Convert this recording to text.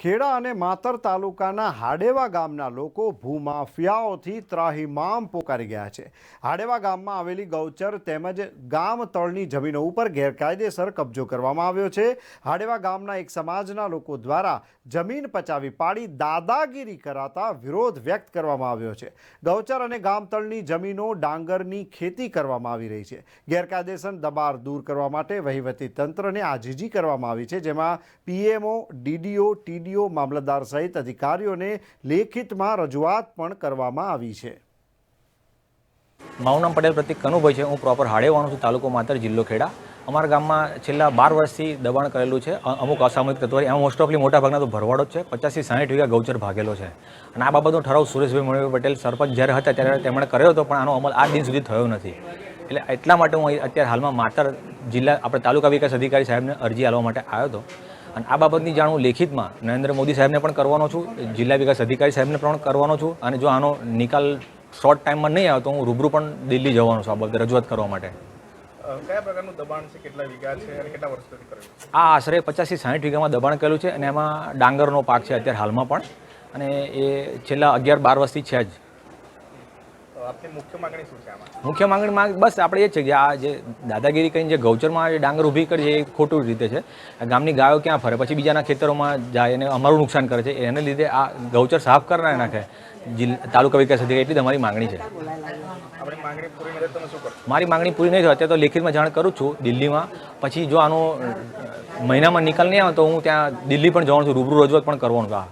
ખેડા અને માતર તાલુકાના હાડેવા ગામના લોકો ભૂમાફિયાઓથી ત્રાહિમામ પોકારી ગયા છે. હાડેવા ગામમાં આવેલી ગૌચર તેમજ ગામ તળની જમીનો ઉપર ગેરકાયદેસર કબજો કરવામાં આવ્યો છે. હાડેવા ગામના એક સમાજના લોકો દ્વારા જમીન પચાવી પાડી દાદાગીરી કરાતા વિરોધ વ્યક્ત કરવામાં આવ્યો છે. ગૌચર અને ગામતળની જમીનો ડાંગરની ખેતી કરવામાં આવી રહી છે. ગેરકાયદેસર દબાર દૂર કરવા માટે વહીવટી તંત્રને આજીજી કરવામાં આવી છે, જેમાં પીએમઓ, ડીડીઓ ટીડીઓ મામલતદાર સહિત અધિકારીઓને લેખિતમાં રજૂઆત પણ કરવામાં આવી છે. મારું નામ પટેલ પ્રતિક કનુભાઈ છે. હું પ્રોપર હાડેવાનું છું, તાલુકો માતર, જિલ્લો ખેડા. અમારા ગામમાં છેલ્લા બાર વર્ષથી દબાણ કરેલું છે. અમુક અસામયિક તત્વો એમાં મોસ્ટ ઓફલી મોટા ભાગના તો ભરવાડો જ છે. પચાસથી સાઠ વીઘા ગૌચર ભાગેલો છે. અને આ બાબતનો ઠરાવ સુરેશભાઈ મણિભાઈ પટેલ સરપંચ જ્યારે હતા ત્યારે તેમણે કર્યો હતો, પણ આનો અમલ આજ દિન સુધી થયો નથી. એટલે એટલા માટે હું અત્યારે હાલમાં માતર જિલ્લા, આપણે તાલુકા વિકાસ અધિકારી સાહેબને અરજી આપવા માટે આવ્યો હતો. અને આ બાબતની જાણ હું લેખિતમાં નરેન્દ્ર મોદી સાહેબને પણ કરવાનો છું જિલ્લા વિકાસ અધિકારી સાહેબને પણ કરવાનો છું અને જો આનો નિકાલ શોર્ટ ટાઈમમાં નહીં આવે તો હું રૂબરૂ પણ દિલ્હી જવાનો છું આ બાબતે રજૂઆત કરવા માટે. કયા પ્રકારનું દબાણ છે કેટલા વીઘા છે અને કેટલા વર્ષ કરેલું આ આશરે પચાસથી સાઠ વીઘામાં દબાણ કરેલું છે અને એમાં ડાંગરનો પાક છે અત્યારે હાલમાં પણ અને એ છેલ્લા અગિયાર બાર વર્ષથી છે જ. મુખ્ય માગણી માંગ બસ આપણે એ છે કે આ જે દાદાગીરી કરીને જે ગૌચરમાં જે ડાંગર ઊભી કરી છે એ ખોટું રીતે છે. ગામની ગાયો ક્યાં ફરે? પછી બીજાના ખેતરોમાં જાય અને અમારું નુકસાન કરે છે. એને લીધે આ ગૌચર સાફ કરનાર નાખે જિલ્લા તાલુકા વિકાસ અધિકારી એટલી જ અમારી માંગણી છે. મારી માંગણી પૂરી નહીં થાય અત્યારે તો લેખિતમાં જાણ કરું છું દિલ્હીમાં. પછી જો આનો મહિનામાં નિકાલ નહીં આવે તો હું ત્યાં દિલ્હી પણ જવાનું છું રૂબરૂ રજૂઆત પણ કરવાનું આ